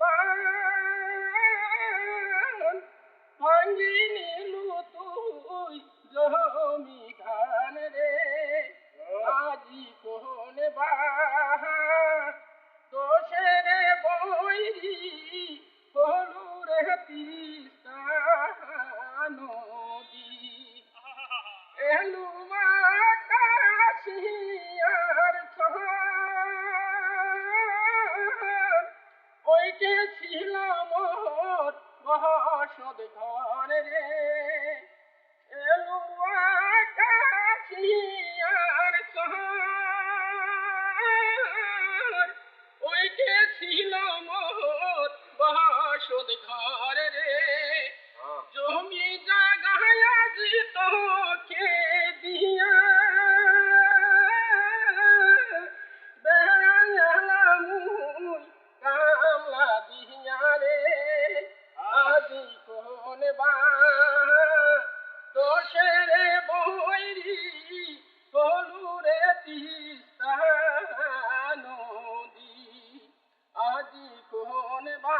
বান ভাঙি নিলু তুই জমি খান রে। আজি কোন বা দোষেরে বৈরি হলু রে তিস্তানো দেখেছিলাম বসত রে। আদি কোন বা